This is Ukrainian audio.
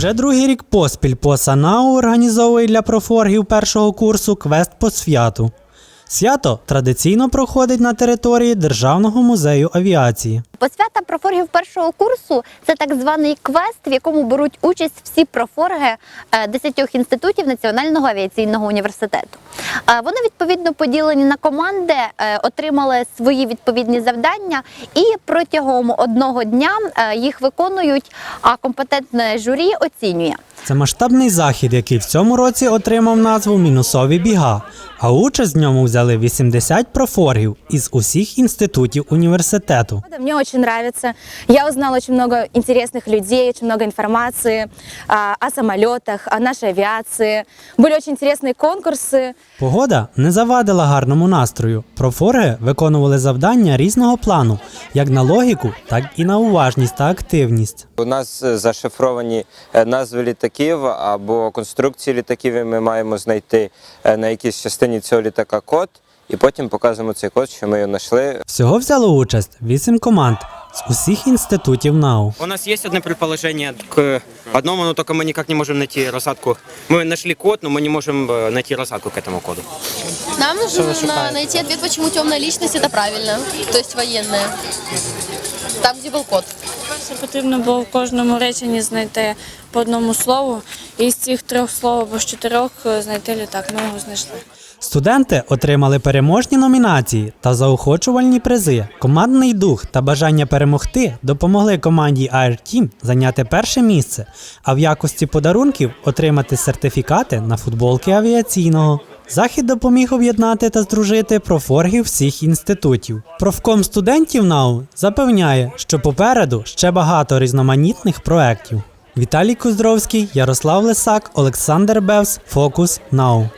Уже другий рік поспіль ПОСАНАУ організовує для профоргів першого курсу квест по святу. Свято традиційно проходить на території Державного музею авіації. Посвята профоргів першого курсу це так званий квест, в якому беруть участь всі профорги е, 10 інститутів Національного авіаційного університету. Вони відповідно поділені на команди, е, отримали свої відповідні завдання, і протягом одного дня е, їх виконують, а компетентне журі оцінює. Це масштабний захід, який в цьому році отримав назву Мінусові біга. А участь в ньому взяли 80 профоргів із усіх інститутів університету. Мне очень нравится. Я узнала очень много интересных людей, очень много информации а, о самолетах, о нашей авиации. Были очень интересные конкурсы. Погода не завадила гарному настрою. Профорги виконували завдання різного плану, як на логіку, так і на уважність та активність. У нас е, зашифровані е, назви літаків або конструкції літаків, і ми маємо знайти е, на якійсь частині цього літака код, і потім показуємо цей код, що ми його знайшли. Всього взяло участь вісім команд з усіх інститутів НАУ. У нас есть одно предположение к одному, но только мы никак не можем найти рассадку. Мы нашли код, но мы не можем э, найти рассадку к этому коду. Нам нужно на- найти ответ, почему темная личность это правильно, то есть военная. Там, где был код. Це потрібно було в кожному реченні знайти по одному слову, і з цих трьох слов або з чотирьох е, знайти літак. Ми його знайшли. Студенти отримали переможні номінації та заохочувальні призи. Командний дух та бажання перемогти допомогли команді Air Team зайняти перше місце, а в якості подарунків отримати сертифікати на футболки авіаційного. Захід допоміг об'єднати та здружити профоргів всіх інститутів. Профком студентів НАУ запевняє, що попереду ще багато різноманітних проєктів. Віталій Куздровський, Ярослав Лисак, Олександр Бевс, Фокус НАУ.